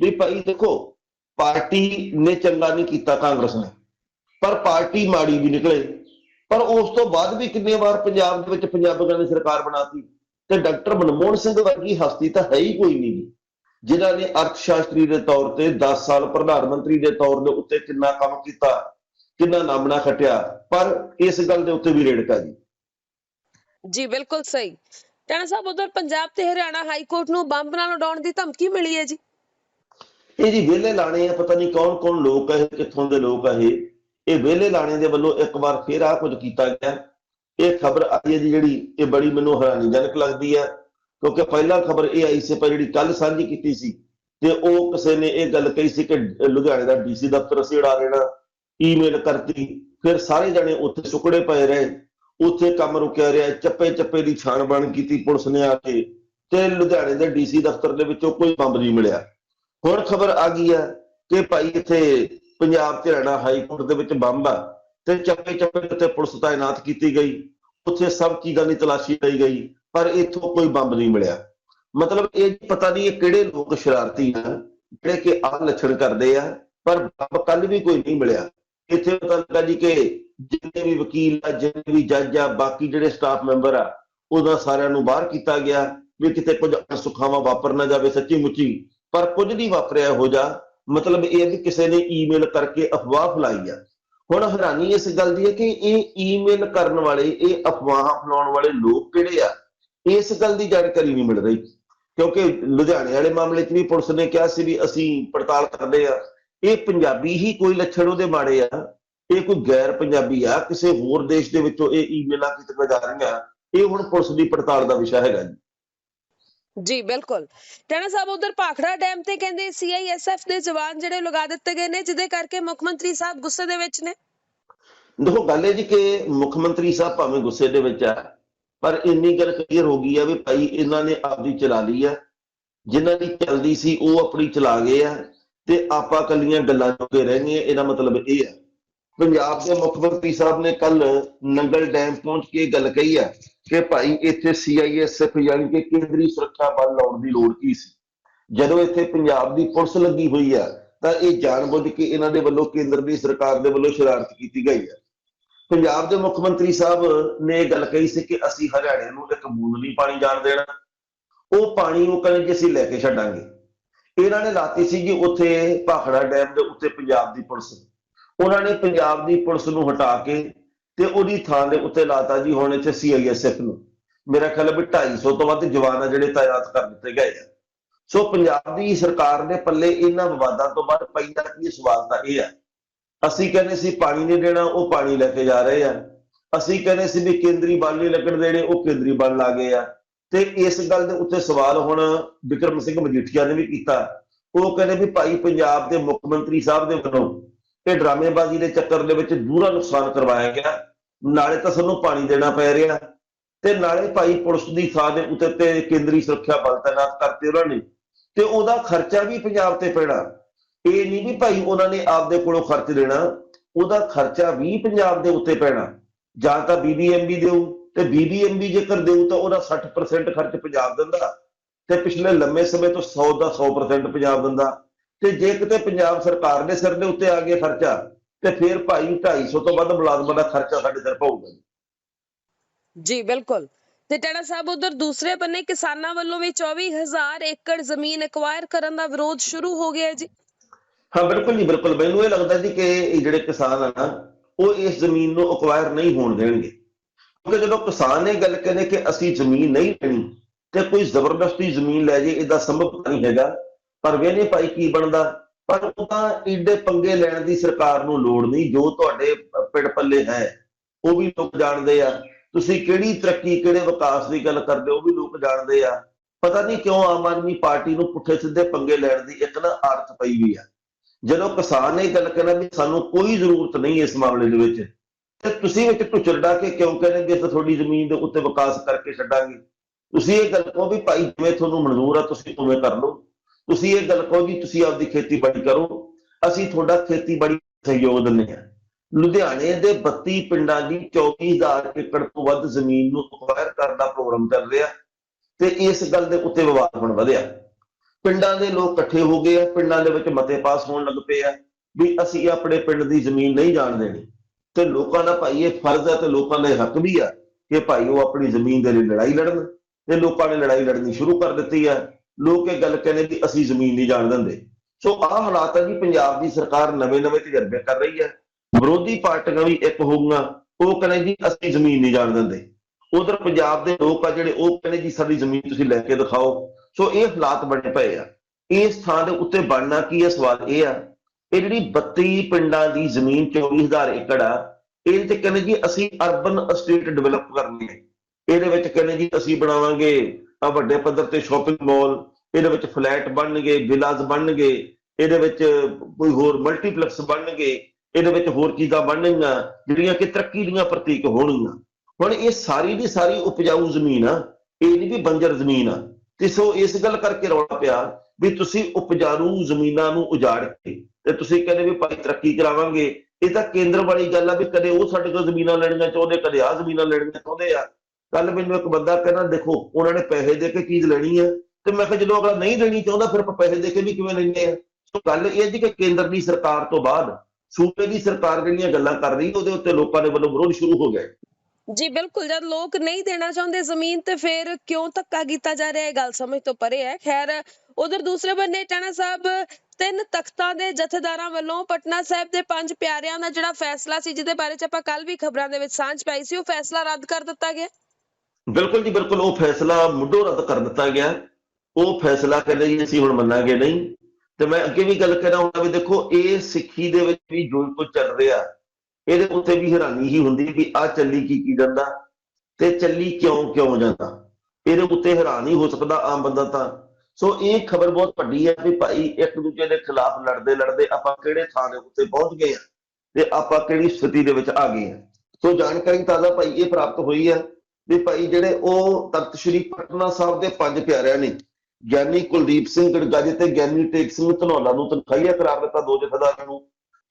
ਵੀ ਭਾਈ ਦੇਖੋ, ਪਾਰਟੀ ਨੇ ਚੰਗਾ ਨਹੀਂ ਕੀਤਾ ਕਾਂਗਰਸ ਨੇ। ਪਰ ਪਾਰਟੀ ਮਾੜੀ ਵੀ ਨਿਕਲੇ। ਪਰ ਉਸ ਤੋਂ ਬਾਅਦ ਵੀ ਕਿੰਨੇ ਵਾਰ ਪੰਜਾਬ ਦੇ ਵਿੱਚ ਪੰਜਾਬੀਆਂ ਨੇ ਸਰਕਾਰ ਬਣਾਤੀ। ਤੇ ਡਾਕਟਰ ਮਨਮੋਹਨ ਸਿੰਘ ਵਰਗੀ ਹਸਤੀ ਤਾਂ ਹੈ ਹੀ ਕੋਈ ਨਹੀਂ। ਜਿਨ੍ਹਾਂ ਨੇ ਅਰਥ ਸ਼ਾਸਤਰੀ ਦੇ ਤੌਰ ਤੇ 10 ਸਾਲ ਪ੍ਰਧਾਨ ਮੰਤਰੀ ਦੇ ਤੌਰ ਦੇ ਉੱਤੇ ਕਿੰਨਾ ਕੰਮ ਕੀਤਾ ਕਿੰਨਾ ਨਾਮਣਾ ਖਟਿਆ ਪਰ ਇਸ ਗੱਲ ਦੇ ਉੱਤੇ ਵੀ ਰੇੜਕਾ ਜੀ ਜੀ ਬਿਲਕੁਲ ਸਹੀ। ਟਾਣਾ ਸਾਹਿਬ ਉਧਰ ਪੰਜਾਬ ਤੇ ਹਰਿਆਣਾ ਹਾਈ ਕੋਰਟ ਨੂੰ ਬੰਬ ਨਾਲ ਉਡਾਉਣ ਦੀ ਧਮਕੀ ਮਿਲੀ ਹੈ ਜੀ। ਇਹ ਜੀ ਵਿਹਲੇ ਲਾਣੇ ਆ ਪਤਾ ਨਹੀਂ ਕੌਣ ਕੌਣ ਲੋਕ ਇਹ ਕਿੱਥੋਂ ਦੇ ਲੋਕ ਆ ਇਹ। ਇਹ ਵਿਹਲੇ ਲਾਣੇ ਦੇ ਵੱਲੋਂ ਇੱਕ ਵਾਰ ਫੇਰ ਆ ਕੁਝ ਕੀਤਾ ਗਿਆ। ਇਹ ਖਬਰ ਆਈ ਹੈ ਜੀ ਜਿਹੜੀ ਇਹ ਬੜੀ ਮੈਨੂੰ ਹੈਰਾਨੀਜਨਕ ਲੱਗਦੀ ਹੈ ਕਿਉਂਕਿ ਪਹਿਲਾਂ ਖਬਰ ਇਹ ਆਈ ਸੀ ਪਰ ਜਿਹੜੀ ਕੱਲ ਸਾਂਝੀ ਕੀਤੀ ਸੀ, ਤੇ ਉਹ ਕਿਸੇ ਨੇ ਇਹ ਗੱਲ ਕਹੀ ਸੀ ਕਿ ਲੁਧਿਆਣੇ ਦਾ ਡੀਸੀ ਦਫ਼ਤਰ ਅਸੀਂ ਉਡਾ ਦੇਣਾ, ਈਮੇਲ ਕਰਤੀ, ਫਿਰ ਸਾਰੇ ਜਣੇ ਉੱਥੇ ਸੁਕੜੇ ਪਏ ਰਹੇ, ਉੱਥੇ ਕੰਮ ਰੁਕਿਆ ਰਿਹਾ, ਚੱਪੇ ਚੱਪੇ ਦੀ ਛਾਣਬਣ ਕੀਤੀ ਪੁਲਿਸ ਨੇ ਆ ਕੇ, ਤੇ ਲੁਧਿਆਣੇ ਦੇ ਡੀਸੀ ਦਫ਼ਤਰ ਦੇ ਵਿੱਚੋਂ ਕੋਈ ਬੰਬ ਨਹੀਂ ਮਿਲਿਆ। ਹੁਣ ਖਬਰ ਆ ਗਈ ਹੈ ਕਿ ਭਾਈ ਇੱਥੇ ਪੰਜਾਬ ਤੇ ਹਰਿਆਣਾ ਹਾਈ ਕੋਰਟ ਦੇ ਵਿੱਚ ਬੰਬ ਆ, ਤੇ ਚੱਪੇ ਚੱਪੇ ਉੱਤੇ ਪੁਲਿਸ ਤਾਇਨਾਤ ਕੀਤੀ ਗਈ, ਉੱਥੇ ਸਭ ਚੀਜ਼ਾਂ ਦੀ ਤਲਾਸ਼ੀ ਲਈ ਗਈ ਪਰ ਇੱਥੋਂ ਕੋਈ ਬੰਬ ਨਹੀਂ ਮਿਲਿਆ। ਮਤਲਬ ਇਹ ਪਤਾ ਨਹੀਂ ਇਹ ਕਿਹੜੇ ਲੋਕ ਸ਼ਰਾਰਤੀ ਆ, ਜਿਹੜੇ ਕਿ ਆਹ ਲੱਛਣ ਕਰਦੇ ਆ, ਪਰ ਬੰਬ ਕੱਲ ਵੀ ਕੋਈ ਨਹੀਂ ਮਿਲਿਆ। ਇੱਥੇ ਪਤਾ ਲੱਗਾ ਜੀ ਕਿ ਜਿੰਨੇ ਵੀ ਵਕੀਲ ਆ, ਜਿੰਨੇ ਵੀ ਜੱਜ ਆ, ਬਾਕੀ ਜਿਹੜੇ ਸਟਾਫ ਮੈਂਬਰ ਆ, ਉਹਦਾ ਸਾਰਿਆਂ ਨੂੰ ਬਾਹਰ ਕੀਤਾ ਗਿਆ ਵੀ ਕਿਤੇ ਕੁਝ ਅਣਸੁਖਾਵਾਂ ਵਾਪਰ ਨਾ ਜਾਵੇ ਸੱਚੀ ਮੁੱਚੀ। ਪਰ ਕੁਝ ਨਹੀਂ ਵਾਪਰਿਆ ਇਹੋ ਜਿਹਾ। ਮਤਲਬ ਇਹ ਕਿ ਕਿਸੇ ਨੇ ਈਮੇਲ ਕਰਕੇ ਅਫਵਾਹ ਫੈਲਾਈ ਆ। ਹੁਣ ਹੈਰਾਨੀ ਇਸ ਗੱਲ ਦੀ ਹੈ ਕਿ ਇਹ ਈਮੇਲ ਕਰਨ ਵਾਲੇ, ਇਹ ਅਫਵਾਹਾਂ ਫੈਲਾਉਣ ਵਾਲੇ ਲੋਕ ਕਿਹੜੇ ਆ? ਇਸ ਗੱਲ ਦੀ ਜਾਣਕਾਰੀ ਨਹੀਂ ਮਿਲ ਰਹੀ ਕਿਉਂਕਿ ਲੁਧਿਆਣੇ ਵਾਲੇ ਮਾਮਲੇ 'ਚ ਵੀ ਪੁਲਿਸ ਨੇ ਕਿਹਾ ਸੀ ਵੀ ਅਸੀਂ ਪੜਤਾਲ ਕਰਦੇ ਆ ਇਹ ਪੰਜਾਬੀ ਹੀ ਕੋਈ ਲੱਛਣ ਉਹਦੇ ਮਾੜੇ ਆ ਇਹ ਕੋਈ ਗੈਰ ਪੰਜਾਬੀ ਆ ਕਿਸੇ ਹੋਰ ਦੇਸ਼ ਦੇ ਵਿੱਚੋਂ ਇਹ ਈਮੇਲਾਂ ਕੀਤੀਆਂ ਜਾ ਰਹੀਆਂ ਇਹ ਹੁਣ ਪੁਲਿਸ ਦੀ ਪੜਤਾਲ ਦਾ ਵਿਸ਼ਾ ਹੈਗਾ ਜੀ। ਜੀ ਬਿਲਕੁਲ। ਟਾਣਾ ਸਾਹਿਬ ਉਧਰ ਭਾਖੜਾ ਡੈਮ ਤੇ ਕਹਿੰਦੇ ਸੀਆਈਐਸਐਫ ਦੇ ਜਵਾਨ ਜਿਹੜੇ ਲਗਾ ਦਿੱਤੇ ਗਏ ਨੇ ਜਿਹਦੇ ਕਰਕੇ ਮੁੱਖ ਮੰਤਰੀ ਸਾਹਿਬ ਗੁੱਸੇ ਦੇ ਵਿੱਚ ਨੇ। ਦੇਖੋ ਗੱਲ ਇਹ ਜੀ ਕਿ ਮੁੱਖ ਮੰਤਰੀ ਸਾਹਿਬ ਭਾਵੇਂ ਗੁੱਸੇ ਦੇ ਵਿੱਚ ਆ ਪਰ ਇੰਨੀ ਗੱਲ ਕਲੀਅਰ ਹੋ ਗਈ ਆ ਵੀ ਭਾਈ ਇਹਨਾਂ ਨੇ ਆਪਦੀ ਚਲਾ ਲਈ ਆ। ਜਿਨ੍ਹਾਂ ਦੀ ਚੱਲਦੀ ਸੀ, ਉਹ ਆਪਣੀ ਚਲਾ ਗਏ ਆ ਤੇ ਆਪਾਂ ਕੱਲੀਆਂ ਗੱਲਾਂ ਜੋਗੇ ਰਹਿ ਗਏ ਇਹਦਾ ਮਤਲਬ ਇਹ ਆ। ਪੰਜਾਬ ਦੇ ਮੁੱਖ ਮੰਤਰੀ ਸਾਹਿਬ ਨੇ ਕੱਲ ਨੰਗਲ ਡੈਮ ਪਹੁੰਚ ਕੇ ਗੱਲ ਕਹੀ ਆ ਕਿ ਭਾਈ ਇੱਥੇ ਸੀਆਈਐਸਐਫ ਯਾਨੀ ਕਿ ਕੇਂਦਰੀ ਸੁਰੱਖਿਆ ਬਲ ਲਾਉਣ ਦੀ ਲੋੜ ਕੀ ਸੀ। ਜਦੋਂ ਇੱਥੇ ਪੰਜਾਬ ਦੀ ਪੁਲਿਸ ਲੱਗੀ ਹੋਈ ਆ, ਤਾਂ ਇਹ ਜਾਣਬੁੱਝ ਕੇ ਇਹਨਾਂ ਦੇ ਵੱਲੋਂ ਕੇਂਦਰ ਦੀ ਸਰਕਾਰ ਦੇ ਵੱਲੋਂ ਸ਼ਰਾਰਤ ਕੀਤੀ ਗਈ ਹੈ ਪੰਜਾਬ ਦੇ ਮੁੱਖ ਮੰਤਰੀ ਸਾਹਿਬ ਨੇ ਇਹ ਗੱਲ ਕਹੀ ਸੀ ਕਿ ਅਸੀਂ ਹਰਿਆਣੇ ਨੂੰ ਇੱਕ ਬੂੰਦ ਨਹੀਂ ਪਾਣੀ ਜਾਣ ਦੇਣਾ। ਉਹ ਪਾਣੀ ਉਹ ਕਹਿੰਦੇ ਕਿ ਅਸੀਂ ਲੈ ਕੇ ਛੱਡਾਂਗੇ। ਇਹਨਾਂ ਨੇ ਲਾਤੀ ਸੀ ਕਿ ਉੱਥੇ ਭਾਖੜਾ ਡੈਮ ਦੇ ਉੱਤੇ ਪੰਜਾਬ ਦੀ ਪੁਲਿਸ। ਉਹਨਾਂ ਨੇ ਪੰਜਾਬ ਦੀ ਪੁਲਿਸ ਨੂੰ ਹਟਾ ਕੇ ਤੇ ਉਹਦੀ ਥਾਂ ਦੇ ਉੱਤੇ ਲਾਤਾ ਜੀ ਹੁਣ ਇੱਥੇ ਸੀਆਈਐਸਐਫ ਨੂੰ। ਮੇਰਾ ਖਿਆਲ ਹੈ ਵੀ 250 ਤੋਂ ਵੱਧ ਜਵਾਨ ਆ ਜਿਹੜੇ ਤਾਇਨਾਤ ਕਰ ਦਿੱਤੇ ਗਏ ਆ। ਸੋ ਪੰਜਾਬ ਦੀ ਸਰਕਾਰ ਦੇ ਪੱਲੇ ਇਹਨਾਂ ਵਿਵਾਦਾਂ ਤੋਂ ਬਾਅਦ ਪਹਿਲਾ ਕੀ ਸਵਾਲ ਤਾਂ ਇਹ ਆ ਅਸੀਂ ਕਹਿੰਦੇ ਸੀ ਪਾਣੀ ਨਹੀਂ ਦੇਣਾ, ਉਹ ਪਾਣੀ ਲੈ ਕੇ ਜਾ ਰਹੇ ਆ। ਅਸੀਂ ਕਹਿੰਦੇ ਸੀ ਵੀ ਕੇਂਦਰੀ ਬਲ ਨਹੀਂ ਲੱਗਣ ਦੇਣੇ, ਉਹ ਕੇਂਦਰੀ ਬਲ ਲਾ ਗਏ ਆ। ਤੇ ਇਸ ਗੱਲ ਦੇ ਉੱਤੇ ਸਵਾਲ ਹੁਣ ਵਿਕਰਮ ਸਿੰਘ ਮਜੀਠੀਆ ਨੇ ਵੀ ਕੀਤਾ। ਉਹ ਕਹਿੰਦੇ ਵੀ ਭਾਈ ਪੰਜਾਬ ਦੇ ਮੁੱਖ ਮੰਤਰੀ ਸਾਹਿਬ ਦੇ ਵੱਲੋਂ ਇਹ ਡਰਾਮੇਬਾਜ਼ੀ ਦੇ ਚੱਕਰ ਦੇ ਵਿੱਚ ਦੂਰਾ ਨੁਕਸਾਨ ਕਰਵਾਇਆ ਗਿਆ। ਨਾਲੇ ਤਾਂ ਸਾਨੂੰ ਪਾਣੀ ਦੇਣਾ ਪੈ ਰਿਹਾ। ਤੇ ਨਾਲੇ ਭਾਈ ਪੁਲਿਸ ਦੀ ਥਾਂ ਦੇ ਉੱਤੇ ਤੇ ਕੇਂਦਰੀ ਸੁਰੱਖਿਆ ਬਲ ਤਾਇਨਾਤ ਕਰਤੇ ਉਹਨਾਂ ਨੇ। ਤੇ ਉਹਦਾ ਖਰਚਾ ਵੀ ਪੰਜਾਬ ਤੇ ਪੈਣਾ। ਇਹ ਨਹੀਂ ਵੀ ਭਾਈ ਉਹਨਾਂ ਨੇ ਆਪਦੇ ਕੋਲੋਂ ਖਰਚ ਦੇਣਾ, ਉਹਦਾ ਖਰਚਾ ਵੀ ਪੰਜਾਬ ਦੇ ਉੱਤੇ ਪੈਣਾ। ਜਾਂ ਤਾਂ ਬੀਬੀਐਮਬੀ ਦੇਊ, ਤੇ ਬੀਬੀਐਮਬੀ ਜੇਕਰ ਦੇਊ ਤਾਂ ਉਹਦਾ 60% ਖਰਚ ਪੰਜਾਬ ਦਿੰਦਾ, ਤੇ ਪਿਛਲੇ ਲੰਮੇ ਸਮੇਂ ਤੋਂ 100 ਦਾ 100% ਪੰਜਾਬ ਦਿੰਦਾ। ਤੇ ਜੇ ਕਿਤੇ ਪੰਜਾਬ ਸਰਕਾਰ ਦੇ ਸਿਰ ਦੇ ਉੱਤੇ ਆ ਗਿਆ ਖਰਚਾ, ਤੇ ਫਿਰ ਭਾਈ 250 ਤੋਂ ਵੱਧ ਮੁਲਾਜ਼ਮਾਂ ਦਾ ਖਰਚਾ ਸਾਡੇ ਸਿਰ ਪਊਗਾ ਜੀ। ਬਿਲਕੁਲ। ਤੇ ਟਾਣਾ ਸਾਹਿਬ, ਉਧਰ ਦੂਸਰੇ ਬੰਨੇ ਕਿਸਾਨਾਂ ਵੱਲੋਂ ਵੀ 24000 ਏਕੜ ਜ਼ਮੀਨ ਐਕਵਾਇਰ ਕਰਨ ਦਾ ਵਿਰੋਧ ਸ਼ੁਰੂ ਹੋ ਗਿਆ ਜੀ। ਹਾਂ, ਬਿਲਕੁਲ ਨਹੀਂ ਬਿਲਕੁਲ। ਮੈਨੂੰ ਇਹ ਲੱਗਦਾ ਜੀ ਕਿ ਇਹ ਜਿਹੜੇ ਕਿਸਾਨ ਆ ਨਾ, ਉਹ ਇਸ ਜ਼ਮੀਨ ਨੂੰ ਅਕਵਾਇਰ ਨਹੀਂ ਹੋਣ ਦੇਣਗੇ। ਕਿਉਂਕਿ ਜਦੋਂ ਕਿਸਾਨ ਇਹ ਗੱਲ ਕਹਿੰਦੇ ਕਿ ਅਸੀਂ ਜ਼ਮੀਨ ਨਹੀਂ ਲੈਣੀ ਤੇ ਕੋਈ ਜ਼ਬਰਦਸਤੀ ਜ਼ਮੀਨ ਲੈ ਜੇ, ਇਹਦਾ ਸੰਭਵ ਨਹੀਂ ਹੈਗਾ। ਪਰ ਵੇਨੇ ਭਾਈ ਕੀ ਬਣਦਾ। ਪਰ ਉਹ ਤਾਂ ਈਡੇ ਪੰਗੇ ਲੈਣ ਦੀ ਸਰਕਾਰ ਨੂੰ ਲੋੜ ਨਹੀਂ, ਜੋ ਤੁਹਾਡੇ ਪਿੰਡ ਪੱਲੇ ਹੈ, ਉਹ ਵੀ ਲੋਕ ਜਾਣਦੇ ਆ। ਤੁਸੀਂ ਕਿਹੜੀ ਤਰੱਕੀ, ਕਿਹੜੇ ਵਿਕਾਸ ਦੀ ਗੱਲ ਕਰਦੇ ਹੋ, ਉਹ ਵੀ ਲੋਕ ਜਾਣਦੇ ਆ। ਪਤਾ ਨਹੀਂ ਕਿਉਂ ਆਮ ਆਦਮੀ ਪਾਰਟੀ ਨੂੰ ਪੁੱਠੇ ਸਿੱਧੇ ਪੰਗੇ ਲੈਣ ਦੀ ਇੱਕ ਨਾ ਆਦਤ ਪਈ ਵੀ ਆ। ਜਦੋਂ ਕਿਸਾਨ ਇਹ ਗੱਲ ਕਹਿੰਦਾ ਵੀ ਸਾਨੂੰ ਕੋਈ ਜ਼ਰੂਰਤ ਨਹੀਂ ਇਸ ਮਾਮਲੇ ਦੇ ਵਿੱਚ, ਤੇ ਤੁਸੀਂ ਵਿੱਚ ਢੁੱਚਰਡਾ ਕੇ ਕਿਉਂ ਕਹਿੰਦੇ ਵੀ ਅਸੀਂ ਤੁਹਾਡੀ ਜ਼ਮੀਨ ਦੇ ਉੱਤੇ ਵਿਕਾਸ ਕਰਕੇ ਛੱਡਾਂਗੇ? ਤੁਸੀਂ ਇਹ ਗੱਲ ਕਹੋ ਵੀ ਭਾਈ ਜਿਵੇਂ ਤੁਹਾਨੂੰ ਮਨਜ਼ੂਰ ਆ, ਤੁਸੀਂ ਉਵੇਂ ਕਰ ਲਓ। ਤੁਸੀਂ ਇਹ ਗੱਲ ਕਹੋ ਵੀ ਤੁਸੀਂ ਆਪਦੀ ਖੇਤੀਬਾੜੀ ਕਰੋ। ਅਸੀਂ ਤੁਹਾਡਾ ਖੇਤੀਬਾੜੀ ਸਹਿਯੋਗ ਦਿੰਦੇ ਹਾਂ। ਲੁਧਿਆਣੇ ਦੇ 32 ਪਿੰਡਾਂ ਦੀ 24000 ਏਕੜ ਤੋਂ ਵੱਧ ਜ਼ਮੀਨ ਨੂੰ ਅਕਵਾਇਰ ਕਰਨ ਦਾ ਪ੍ਰੋਗਰਾਮ ਚੱਲ ਰਿਹਾ, ਤੇ ਇਸ ਗੱਲ ਦੇ ਉੱਤੇ ਵਿਵਾਦ ਹੁਣ ਵਧਿਆ। ਪਿੰਡਾਂ ਦੇ ਲੋਕ ਇਕੱਠੇ ਹੋ ਗਏ ਆ, ਪਿੰਡਾਂ ਦੇ ਵਿੱਚ ਮਤੇ ਪਾਸ ਹੋਣ ਲੱਗ ਪਏ ਆ ਵੀ ਅਸੀਂ ਆਪਣੇ ਪਿੰਡ ਦੀ ਜ਼ਮੀਨ ਨਹੀਂ ਜਾਣ ਦੇਣੀ। ਤੇ ਲੋਕਾਂ ਦਾ ਭਾਈ ਇਹ ਫਰਜ਼ ਹੈ ਤੇ ਲੋਕਾਂ ਦਾ ਇਹ ਹੱਕ ਵੀ ਆ ਕਿ ਭਾਈ ਉਹ ਆਪਣੀ ਜ਼ਮੀਨ ਦੇ ਲਈ ਲੜਾਈ ਲੜਨ। ਤੇ ਲੋਕਾਂ ਨੇ ਲੜਾਈ ਲੜਨੀ ਸ਼ੁਰੂ ਕਰ ਦਿੱਤੀ ਹੈ ਲੋਕ ਇਹ ਗੱਲ ਕਹਿੰਦੇ ਵੀ ਅਸੀਂ ਜ਼ਮੀਨ ਨਹੀਂ ਜਾਣ ਦਿੰਦੇ। ਸੋ ਆਹ ਹਾਲਾਤ ਹੈ ਜੀ, ਪੰਜਾਬ ਦੀ ਸਰਕਾਰ ਨਵੇਂ-ਨਵੇਂ ਤਜਰਬੇ ਕਰ ਰਹੀ ਹੈ ਵਿਰੋਧੀ ਪਾਰਟੀਆਂ ਵੀ ਇੱਕ ਹੋਊਗੀਆਂ ਉਹ ਕਹਿੰਦੇ ਜੀ ਅਸੀਂ ਜ਼ਮੀਨ ਨਹੀਂ ਜਾਣ ਦਿੰਦੇ। ਉਧਰ ਪੰਜਾਬ ਦੇ ਲੋਕ ਆ ਜਿਹੜੇ, ਉਹ ਕਹਿੰਦੇ ਜੀ ਸਾਡੀ ਜ਼ਮੀਨ ਤੁਸੀਂ ਲੈ ਕੇ ਦਿਖਾਓ। ਸੋ ਇਹ ਹਾਲਾਤ ਬਣੇ ਪਏ ਆ। ਇਸ ਥਾਂ ਦੇ ਉੱਤੇ ਬਣਨਾ ਕੀ ਹੈ ਸਵਾਲ ਇਹ ਆ। ਇਹ ਜਿਹੜੀ 32 ਪਿੰਡਾਂ ਦੀ ਜ਼ਮੀਨ 24000 ਏਕੜ ਆ ਇਹ ਤੇ ਕਹਿੰਦੇ ਜੀ ਅਸੀਂ ਅਰਬਨ ਅਸਟੇਟ ਡਿਵੈਲਪ ਕਰਨੀ ਹੈ। ਇਹਦੇ ਵਿੱਚ ਕਹਿੰਦੇ ਜੀ ਅਸੀਂ ਬਣਾਵਾਂਗੇ ਆ ਵੱਡੇ ਪੱਧਰ ਤੇ ਸ਼ਾਪਿੰਗ ਮਾਲ, ਇਹਦੇ ਵਿੱਚ ਫਲੈਟ ਬਣਨਗੇ ਵਿਲਾਸ ਬਣਨਗੇ, ਇਹਦੇ ਵਿੱਚ ਕੋਈ ਹੋਰ ਮਲਟੀਪਲੈਕਸ ਬਣਨਗੇ, ਇਹਦੇ ਵਿੱਚ ਹੋਰ ਚੀਜ਼ਾਂ ਬਣਨਗੀਆਂ, ਜਿਹੜੀਆਂ ਕਿ ਤਰੱਕੀ ਦੀਆਂ ਪ੍ਰਤੀਕ ਹੋਣਗੀਆਂ। ਹੁਣ ਇਹ ਸਾਰੀ ਦੀ ਸਾਰੀ ਉਪਜਾਊ ਜ਼ਮੀਨ ਆ, ਇਹ ਨਹੀਂ ਵੀ ਬੰਜਰ ਜ਼ਮੀਨ ਆ ਤੇ ਸੋ ਇਸ ਗੱਲ ਕਰਕੇ ਰੌਲਾ ਪਿਆ ਵੀ ਤੁਸੀਂ ਉਪਜਾਊ ਜ਼ਮੀਨਾਂ ਨੂੰ ਉਜਾੜ ਕੇ ਤੇ ਤੁਸੀਂ ਕਹਿੰਦੇ ਵੀ ਭਾਈ ਤਰੱਕੀ ਕਰਾਵਾਂਗੇ। ਇਹ ਤਾਂ ਕੇਂਦਰ ਵਾਲੀ ਗੱਲ ਆ ਵੀ ਕਦੇ ਉਹ ਸਾਡੇ ਕੋਲ ਜ਼ਮੀਨਾਂ ਲੈਣੀਆਂ ਚਾਹੁੰਦੇ, ਕਦੇ ਆ ਜ਼ਮੀਨਾਂ ਲੈਣੀਆਂ ਚਾਹੁੰਦੇ ਆ। ਕੱਲ ਮੈਨੂੰ ਇੱਕ ਬੰਦਾ ਕਹਿੰਦਾ, ਦੇਖੋ, ਉਹਨਾਂ ਨੇ ਪੈਸੇ ਦੇ ਕੇ ਚੀਜ਼ ਲੈਣੀ ਆ। ਤੇ ਮੈਂ ਕਿਹਾ, ਜਦੋਂ ਅਗਲਾ ਨਹੀਂ ਦੇਣੀ ਚਾਹੁੰਦਾ, ਫਿਰ ਆਪਾਂ ਪੈਸੇ ਦੇ ਕੇ ਵੀ ਕਿਵੇਂ ਲੈਂਦੇ ਆ? ਸੋ ਗੱਲ ਇਹ ਹੈ ਜੀ ਕਿ ਕੇਂਦਰ ਦੀ ਸਰਕਾਰ ਤੋਂ ਬਾਅਦ ਸੂਬੇ ਦੀ ਸਰਕਾਰ ਜਿਹੜੀਆਂ ਗੱਲਾਂ ਕਰ ਰਹੀ, ਉਹਦੇ ਉੱਤੇ ਲੋਕਾਂ ਦੇ ਵੱਲੋਂ ਵਿਰੋਧ ਸ਼ੁਰੂ ਹੋ ਗਿਆ। ਜੀ ਬਿਲਕੁਲ, ਜਦ ਲੋਕ ਨਹੀਂ ਦੇਣਾ ਚਾਹੁੰਦੇ ਜ਼ਮੀਨ ਤੇ ਫਿਰ ਕਿਉਂ ਧੱਕਾ ਕੀਤਾ ਜਾ ਰਿਹਾ ਹੈ ਗੱਲ ਸਮਝ ਤੋਂ ਪਰੇ ਹੈ। ਖੈਰ, ਉਧਰ ਦੂਸਰੇ ਬੰਨੇ ਟਾਣਾ ਸਾਹਿਬ, ਤਿੰਨ ਤਖਤਾਂ ਦੇ ਜਥੇਦਾਰਾਂ ਵੱਲੋਂ ਪਟਨਾ ਸਾਹਿਬ ਦੇ ਪੰਜ ਪਿਆਰਿਆਂ ਦਾ ਜਿਹੜਾ ਫੈਸਲਾ ਸੀ, ਜਿਹਦੇ ਬਾਰੇ ਚ ਆਪਾਂ ਕੱਲ ਵੀ ਖਬਰਾਂ ਦੇ ਵਿੱਚ ਸਾਂਝ ਪਾਈ ਸੀ, ਉਹ ਫੈਸਲਾ ਰੱਦ ਕਰ ਦਿੱਤਾ ਗਿਆ। ਬਿਲਕੁਲ ਜੀ, ਬਿਲਕੁਲ, ਉਹ ਫੈਸਲਾ ਮੁੱਢੋਂ ਰੱਦ ਕਰ ਦਿੱਤਾ ਗਿਆ। ਉਹ ਫੈਸਲਾ ਕਹਿੰਦੇ ਜੀ, ਅਸੀਂ ਹੁਣ ਮੰਨਾਂਗੇ ਨਹੀਂ। ਤੇ ਮੈਂ ਅੱਗੇ ਵੀ ਗੱਲ ਕਹਿਣਾ ਹੁੰਦਾ ਵੀ ਦੇਖੋ, ਇਹ ਸਿੱਖੀ ਦੇ ਵਿੱਚ ਵੀ ਜੋ ਕੁਝ ਚੱਲ ਰਿਹਾ। ਇਹਦੇ ਉੱਤੇ ਵੀ ਹੈਰਾਨੀ ਹੀ ਹੁੰਦੀ ਵੀ ਆ ਚੱਲੀ ਕੀ ਕੀ ਜਾਂਦਾ ਤੇ ਚੱਲੀ ਕਿਉਂ ਕਿਉਂ ਜਾਂਦਾ? ਇਹਦੇ ਉੱਤੇ ਹੈਰਾਨ ਹੀ ਹੋ ਸਕਦਾ ਆਮ ਬੰਦਾ ਤਾਂ। ਸੋ ਇਹ ਖਬਰ ਬਹੁਤ ਵੱਡੀ ਹੈ ਵੀ ਭਾਈ ਇੱਕ ਦੂਜੇ ਦੇ ਖਿਲਾਫ ਲੜਦੇ ਲੜਦੇ ਆਪਾਂ ਕਿਹੜੇ ਥਾਂ ਦੇ ਉੱਤੇ ਪਹੁੰਚ ਗਏ ਆ ਤੇ ਆਪਾਂ ਕਿਹੜੀ ਸਥਿਤੀ ਦੇ ਵਿੱਚ ਆ ਗਏ ਆ ਸੋ ਜਾਣਕਾਰੀ ਤਾਜ਼ਾ ਭਾਈ ਇਹ ਪ੍ਰਾਪਤ ਹੋਈ ਹੈ ਵੀ ਭਾਈ ਜਿਹੜੇ ਉਹ ਤਖਤ ਸ੍ਰੀ ਪਟਨਾ ਸਾਹਿਬ ਦੇ ਪੰਜ ਪਿਆਰਿਆਂ ਨੇ, ਗਿਆਨੀ ਕੁਲਦੀਪ ਸਿੰਘ ਗੜਗਾਜੇ ਤੇ ਗਿਆਨੀ ਟੇਕ ਸਿੰਘ ਧਨੌਲਾ ਨੂੰ ਤਨਖਾਹੀਆ ਕਰਾਰ ਦਿੱਤਾ ਦੋ ਜਥੇਦਾਰਾਂ ਨੂੰ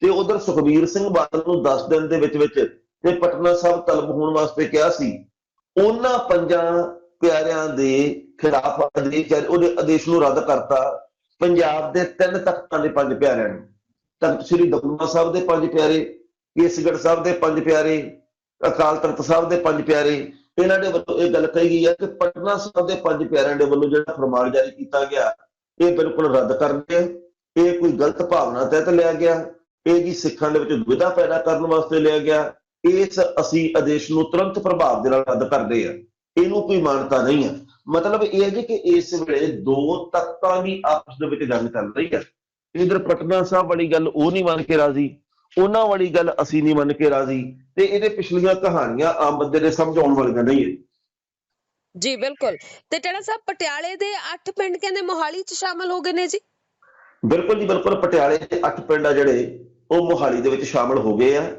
ਤੇ ਉਧਰ ਸੁਖਬੀਰ ਸਿੰਘ ਬਾਦਲ ਨੂੰ 10 ਦਿਨ ਦੇ ਵਿੱਚ ਵਿੱਚ ਤੇ ਪਟਨਾ ਸਾਹਿਬ ਤਲਬ ਹੋਣ ਵਾਸਤੇ ਕਿਹਾ ਸੀ, ਉਹਨਾਂ ਪੰਜਾਂ ਪਿਆਰਿਆਂ ਦੇ ਖਿਲਾਫ ਆਦੇਸ਼ ਉਹਦੇ ਆਦੇਸ਼ ਨੂੰ ਰੱਦ ਕਰਤਾ, ਪੰਜਾਬ ਦੇ ਤਿੰਨ ਤਖਤਾਂ ਦੇ ਪੰਜ ਪਿਆਰਿਆਂ ਨੂੰ। ਤਖਤ ਸ੍ਰੀ ਦਮਦਮਾ ਸਾਹਿਬ ਦੇ ਪੰਜ ਪਿਆਰੇ, ਕੇਸਗੜ੍ਹ ਸਾਹਿਬ ਦੇ ਪੰਜ ਪਿਆਰੇ, ਅਕਾਲ ਤਖਤ ਸਾਹਿਬ ਦੇ ਪੰਜ ਪਿਆਰੇ, ਇਹਨਾਂ ਦੇ ਵੱਲੋਂ ਇਹ ਗੱਲ ਕਹੀ ਗਈ ਹੈ ਕਿ ਪਟਨਾ ਸਾਹਿਬ ਦੇ ਪੰਜ ਪਿਆਰਿਆਂ ਦੇ ਵੱਲੋਂ ਜਿਹੜਾ ਫਰਮਾਨ ਜਾਰੀ ਕੀਤਾ ਗਿਆ, ਇਹ ਬਿਲਕੁਲ ਰੱਦ ਕਰ ਇਹ ਕੋਈ ਗਲਤ ਭਾਵਨਾ ਤਹਿਤ ਲਿਆ ਗਿਆ। ਇਹ ਜੀ ਸਿੱਖਾਂ ਦੇ ਵਿੱਚ ਦੁਵਿਧਾ ਪੈਦਾ ਕਰਨ ਵਾਸਤੇ ਲਿਆ ਗਿਆ। ਇਸ ਅਸੀਂ ਆਦੇਸ਼ ਨੂੰ ਤੁਰੰਤ ਪ੍ਰਭਾਵ ਦੇ ਨਾਲ ਰੱਦ ਕਰਦੇ ਆ ਇਹਨੂੰ ਕੋਈ ਮਾਨਤਾ ਨਹੀਂ ਹੈ। ਮਤਲਬ ਇਹ ਹੈ ਜੀ ਕਿ ਇਸ ਵੇਲੇ ਦੋ ਤਖਤਾਂ ਦੀ ਆਪਸ ਦੇ ਵਿੱਚ ਜੰਗ ਚੱਲ ਰਹੀ ਹੈ। ਇਧਰ ਪਟਨਾ ਸਾਹਿਬ ਵਾਲੀ ਗੱਲ ਉਹ ਨਹੀਂ ਮੰਨ ਕੇ ਰਾਜ਼ੀ। ਉਹਨਾਂ ਵਾਲੀ ਗੱਲ ਅਸੀਂ ਨਹੀਂ ਮੰਨ ਕੇ ਰਾਜ਼ੀ। ਤੇ ਇਹਦੇ ਪਿਛਲੀਆਂ ਕਹਾਣੀਆਂ ਆਮ ਬੰਦੇ ਦੇ ਸਮਝਾਉਣ ਵਾਲੀਆਂ ਨਹੀਂ ਹੈ। ਜੀ ਬਿਲਕੁਲ। ਤੇ ਟਾਣਾ ਸਾਹਿਬ ਪਟਿਆਲੇ ਦੇ 8 ਪਿੰਡ ਕਹਿੰਦੇ ਮੋਹਾਲੀ ਚ ਸ਼ਾਮਲ ਹੋ ਗਏ ਨੇ ਜੀ? ਬਿਲਕੁਲ ਜੀ ਬਿਲਕੁਲ। ਪਟਿਆਲੇ ਦੇ ਅੱਠ ਪਿੰਡ ਆ ਜਿਹੜੇ। ਉਹ ਮੋਹਾਲੀ ਦੇ ਵਿੱਚ ਸ਼ਾਮਲ ਹੋ ਗਏ ਆ।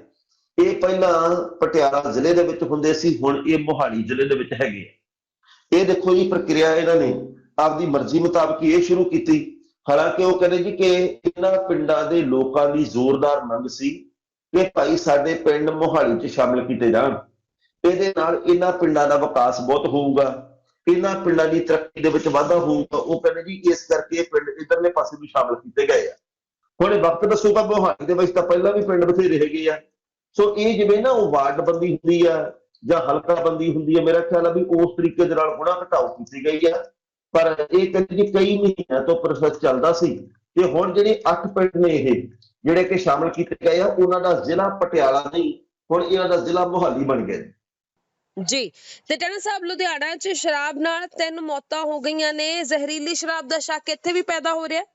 ਇਹ ਪਹਿਲਾਂ ਪਟਿਆਲਾ ਜ਼ਿਲ੍ਹੇ ਦੇ ਵਿੱਚ ਹੁੰਦੇ ਸੀ, ਹੁਣ ਇਹ ਮੋਹਾਲੀ ਜ਼ਿਲ੍ਹੇ ਦੇ ਵਿੱਚ ਹੈਗੇ ਆ। ਇਹ ਦੇਖੋ ਜੀ ਪ੍ਰਕਿਰਿਆ ਇਹਨਾਂ ਨੇ ਆਪਦੀ ਮਰਜ਼ੀ ਮੁਤਾਬਕ ਹੀ ਇਹ ਸ਼ੁਰੂ ਕੀਤੀ। ਹਾਲਾਂਕਿ ਉਹ ਕਹਿੰਦੇ ਜੀ ਕਿ ਇਹਨਾਂ ਪਿੰਡਾਂ ਦੇ ਲੋਕਾਂ ਦੀ ਜ਼ੋਰਦਾਰ ਮੰਗ ਸੀ ਕਿ ਭਾਈ ਸਾਡੇ ਪਿੰਡ ਮੋਹਾਲੀ 'ਚ ਸ਼ਾਮਲ ਕੀਤੇ ਜਾਣ। ਇਹਦੇ ਨਾਲ ਇਹਨਾਂ ਪਿੰਡਾਂ ਦਾ ਵਿਕਾਸ ਬਹੁਤ ਹੋਊਗਾ। ਇਹਨਾਂ ਪਿੰਡਾਂ ਦੀ ਤਰੱਕੀ ਦੇ ਵਿੱਚ ਵਾਧਾ ਹੋਊਗਾ। ਉਹ ਕਹਿੰਦੇ ਜੀ ਇਸ ਕਰਕੇ ਇਹ ਪਿੰਡ ਇਧਰਲੇ ਪਾਸੇ ਵੀ ਸ਼ਾਮਲ ਕੀਤੇ ਗਏ ਆ। ਹੁਣ ਇਹ ਵਕਤ ਦੱਸੂਗਾ ਮੋਹਾਲੀ ਦੇ ਵਿੱਚ ਤਾਂ ਪਹਿਲਾਂ ਵੀ ਪਿੰਡ ਬਥੇਰੇ ਹੈਗੇ ਆ ਸੋ ਇਹ ਜਿਵੇਂ ਨਾ ਉਹ ਵਾਰਡ ਬੰਦੀ ਹੁੰਦੀ ਆ ਜਾਂ ਹਲਕਾ ਬੰਦੀ ਹੁੰਦੀ ਹੈ ਮੇਰਾ ਖਿਆਲ ਆ ਵੀ ਉਸ ਤਰੀਕੇ ਦੇ ਨਾਲ ਗੁਣਾ ਘਟਾਓ ਕੀਤੀ ਗਈ ਆ ਪਰ ਇਹ ਕਹਿੰਦੇ ਕਈ ਮਹੀਨਿਆਂ ਤੋਂ ਪ੍ਰੋਸੈਸ ਚੱਲਦਾ ਸੀ ਤੇ ਹੁਣ ਜਿਹੜੇ 8 ਪਿੰਡ ਨੇ ਇਹ, ਜਿਹੜੇ ਕਿ ਸ਼ਾਮਲ ਕੀਤੇ ਗਏ ਆ, ਉਹਨਾਂ ਦਾ ਜ਼ਿਲ੍ਹਾ ਪਟਿਆਲਾ ਨਹੀਂ, ਹੁਣ ਇਹਨਾਂ ਦਾ ਜ਼ਿਲ੍ਹਾ ਮੋਹਾਲੀ ਬਣ ਗਿਆ ਜੀ। ਤੇ ਟਾਣਾ ਸਾਹਿਬ, ਲੁਧਿਆਣਾ ਚ ਸ਼ਰਾਬ ਨਾਲ ਤਿੰਨ ਮੌਤਾਂ ਹੋ ਗਈਆਂ ਨੇ ਜ਼ਹਿਰੀਲੀ ਸ਼ਰਾਬ ਦਾ ਸ਼ੱਕ ਇੱਥੇ ਵੀ ਪੈਦਾ ਹੋ ਰਿਹਾ ਹੈ।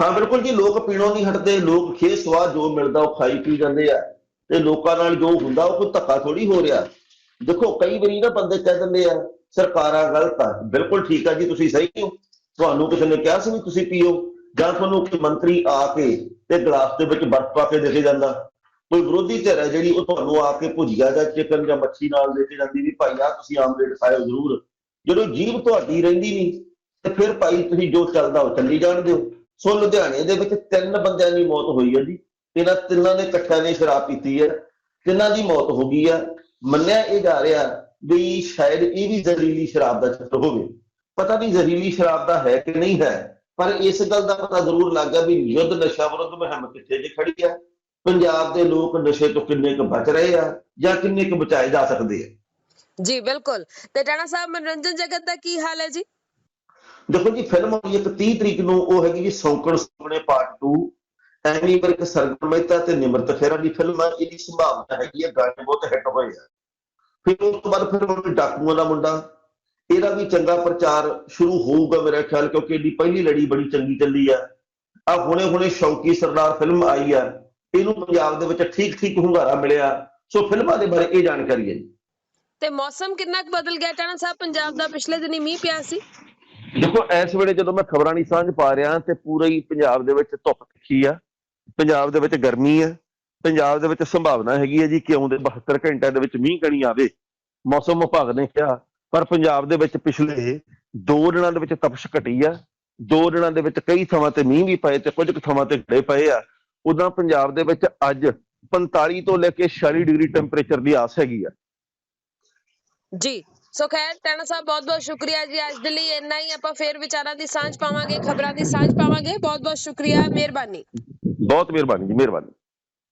ਹਾਂ, ਬਿਲਕੁਲ ਜੀ, ਲੋਕ ਪੀਣੋਂ ਨਹੀਂ ਹਟਦੇ, ਲੋਕ ਖੇ ਸਵਾਦ ਜੋ ਮਿਲਦਾ ਉਹ ਖਾਈ ਪੀ ਜਾਂਦੇ ਆ। ਤੇ ਲੋਕਾਂ ਨਾਲ ਜੋ ਹੁੰਦਾ, ਉਹ ਕੋਈ ਧੱਕਾ ਥੋੜੀ ਹੋ ਰਿਹਾ। ਦੇਖੋ, ਕਈ ਵਾਰੀ ਨਾ ਬੰਦੇ ਕਹਿ ਦਿੰਦੇ ਆ, ਸਰਕਾਰਾਂ ਗਲਤ ਆ। ਬਿਲਕੁਲ ਠੀਕ ਆ ਜੀ, ਤੁਸੀਂ ਸਹੀ ਹੋ ਤੁਹਾਨੂੰ ਕਿਸੇ ਨੇ ਕਿਹਾ ਸੀ ਵੀ ਤੁਸੀਂ ਪੀਓ, ਜਾਂ ਤੁਹਾਨੂੰ ਕੋਈ ਮੰਤਰੀ ਆ ਕੇ ਤੇ ਗਲਾਸ ਦੇ ਵਿੱਚ ਬਰਫ਼ ਪਾ ਕੇ ਦੇ ਕੇ ਜਾਂਦਾ। ਕੋਈ ਵਿਰੋਧੀ ਧਿਰ ਹੈ ਜਿਹੜੀ, ਉਹ ਤੁਹਾਨੂੰ ਆ ਕੇ ਭੁਜੀਆ ਜਾਂ ਚਿਕਨ ਜਾਂ ਮੱਛੀ ਨਾਲ ਦੇ ਕੇ ਜਾਂਦੀ ਵੀ, ਭਾਈ ਆ ਤੁਸੀਂ ਆਮਲੇਟ ਖਾਇਓ ਜ਼ਰੂਰ। ਜਦੋਂ ਜੀਭ ਤੁਹਾਡੀ ਰਹਿੰਦੀ ਨਹੀਂ, ਤੇ ਫਿਰ ਭਾਈ, ਤੁਸੀਂ ਜੋ ਚੱਲਦਾ ਉਹ ਚੱਲੀ ਜਾਣ ਦਿਓ। ਸੋ ਲੁਧਿਆਣੇ ਦੇ ਵਿੱਚ ਤਿੰਨ ਬੰਦਿਆਂ ਦੀ ਮੌਤ ਹੋਈ ਹੈ ਜੀ। ਇਹਨਾਂ ਤਿੰਨਾਂ ਨੇ ਇਕੱਠਿਆਂ ਨੇ ਸ਼ਰਾਬ ਪੀਤੀ ਹੈ। ਤਿੰਨਾਂ ਦੀ ਮੌਤ ਹੋ ਗਈ ਹੈ। ਮੰਨਿਆ ਇਹ ਜਾ ਰਿਹਾ ਵੀ ਸ਼ਾਇਦ ਇਹ ਵੀ ਜ਼ਹਿਰੀਲੀ ਸ਼ਰਾਬ ਦਾ ਚੱਕਰ ਹੋਵੇ। ਪਤਾ ਨਹੀਂ ਜ਼ਹਿਰੀਲੀ ਸ਼ਰਾਬ ਦਾ ਹੈ ਕਿ ਨਹੀਂ ਹੈ, ਪਰ ਇਸ ਗੱਲ ਦਾ ਪਤਾ ਜ਼ਰੂਰ ਲੱਗ ਗਿਆ ਵੀ ਯੁੱਧ ਨਸ਼ਾ ਵਿਰੁੱਧ ਮੁਹਿੰਮ ਕਿੱਥੇ ਜੇ ਖੜੀ ਹੈ। ਪੰਜਾਬ ਦੇ ਲੋਕ ਨਸ਼ੇ ਤੋਂ ਕਿੰਨੇ ਕੁ ਬਚ ਰਹੇ ਆ ਜਾਂ ਕਿੰਨੇ ਕੁ ਬਚਾਏ ਜਾ ਸਕਦੇ ਆ। ਜੀ, ਬਿਲਕੁਲ। ਤੇ ਟਾਣਾ ਸਾਹਿਬ, ਮਨੋਰੰਜਨ ਜਗਤ ਦਾ ਕੀ ਹਾਲ ਹੈ ਜੀ? ਦੇਖੋ ਜੀ ਫਿਲਮ ਆਉਣੀ ਇੱਕ 30 ਤਰੀਕ ਨੂੰ, ਉਹ ਹੈਗੀ ਜੀ ਸੌਂਕਣ ਸੁਪਨੇ ਪਾਰਟ 2 ਐਮੀ ਵਰਕ ਸਰਗਮ ਮਹਿਤਾ ਤੇ ਨਿਮਰਤ ਖਹਿਰਾ ਦੀ ਫਿਲਮ ਹੈ ਇਹਦੀ ਸੰਭਾਵਨਾ ਹੈਗੀ ਹੈ ਗਾਣੇ ਬਹੁਤ ਹਿੱਟ ਹੋਏ ਆ। ਫਿਰ ਉਸ ਤੋਂ ਬਾਅਦ ਫਿਰ ਉਹਨੇ ਡਾਕੂਆਂ ਦਾ ਮੁੰਡਾ। ਇਹਦਾ ਵੀ ਚੰਗਾ ਪ੍ਰਚਾਰ ਸ਼ੁਰੂ ਹੋਊਗਾ ਮੇਰਾ ਖਿਆਲ, ਕਿਉਂਕਿ ਇਹਦੀ ਪਹਿਲੀ ਲੜੀ ਬੜੀ ਚੰਗੀ ਚੱਲੀ ਆ। ਆ ਹੁਣੇ ਹੁਣੇ ਸ਼ੌਕੀ ਸਰਦਾਰ ਫਿਲਮ ਆਈ ਆ। ਇਹਨੂੰ ਪੰਜਾਬ ਦੇ ਵਿੱਚ ਠੀਕ ਠੀਕ ਹੁੰਗਾਰਾ ਮਿਲਿਆ। ਸੋ ਫਿਲਮਾਂ ਦੇ ਬਾਰੇ ਇਹ ਜਾਣਕਾਰੀ ਹੈ ਜੀ। ਤੇ ਮੌਸਮ ਕਿੰਨਾ ਕੁ ਬਦਲ ਗਿਆ, ਟਾਣਾ ਸਾਹਿਬ? ਪੰਜਾਬ ਦਾ ਪਿਛਲੇ ਦਿਨੀ ਮੀਂਹ ਪਿਆ ਸੀ। ਦੇਖੋ, ਇਸ ਵੇਲੇ ਜਦੋਂ ਮੈਂ ਖਬਰਾਂ ਨਹੀਂ ਸਾਂਝ ਪਾ ਰਿਹਾ ਤੇ ਪੂਰਾ ਹੀ ਪੰਜਾਬ ਦੇ ਵਿੱਚ ਧੁੱਪ ਤਿੱਖੀ ਆ, ਪੰਜਾਬ ਦੇ ਵਿੱਚ ਗਰਮੀ ਆ, ਪੰਜਾਬ ਦੇ ਵਿੱਚ ਸੰਭਾਵਨਾ ਹੈਗੀ ਹੈ ਜੀ ਕਿ ਆਉਂਦੇ 72 ਘੰਟਿਆਂ ਦੇ ਵਿੱਚ ਮੀਂਹ ਕਣੀ ਆਵੇ। ਮੌਸਮ ਵਿਭਾਗ ਨੇ ਕਿਹਾ, ਪਰ ਪੰਜਾਬ ਦੇ ਵਿੱਚ ਪਿਛਲੇ 2 ਦਿਨਾਂ ਦੇ ਵਿੱਚ ਤਪਸ਼ ਘਟੀ ਆ। 2 ਦਿਨਾਂ ਦੇ ਵਿੱਚ ਕਈ ਥਾਵਾਂ ਤੇ ਮੀਂਹ ਵੀ ਪਏ ਤੇ ਕੁਝ ਕੁ ਥਾਵਾਂ ਤੇ ਘੜੇ ਪਏ ਆ। ਉਦਾਂ ਪੰਜਾਬ ਦੇ ਵਿੱਚ ਅੱਜ 45 ਤੋਂ ਲੈ ਕੇ 46 ਡਿਗਰੀ ਟੈਂਪਰੇਚਰ ਦੀ ਆਸ ਹੈਗੀ ਆ। ਜੀ। ਸੋ ਖੈਰ, ਟਾਣਾ ਸਾਹਿਬ ਬਹੁਤ ਬਹੁਤ ਸ਼ੁਕਰੀਆ ਜੀ। ਅੱਜ ਦੇ ਲਈ ਇੰਨਾ ਹੀ। ਆਪਾਂ ਫੇਰ ਵਿਚਾਰਾਂ ਦੀ ਸਾਂਝ ਪਾਵਾਂਗੇ, ਖਬਰਾਂ ਦੀ ਸਾਂਝ ਪਾਵਾਂਗੇ। ਬਹੁਤ ਬਹੁਤ ਸ਼ੁਕਰੀਆ, ਮਿਹਰਬਾਨੀ। ਬਹੁਤ ਮਿਹਰਬਾਨੀ ਜੀ, ਮਿਹਰਬਾਨੀ।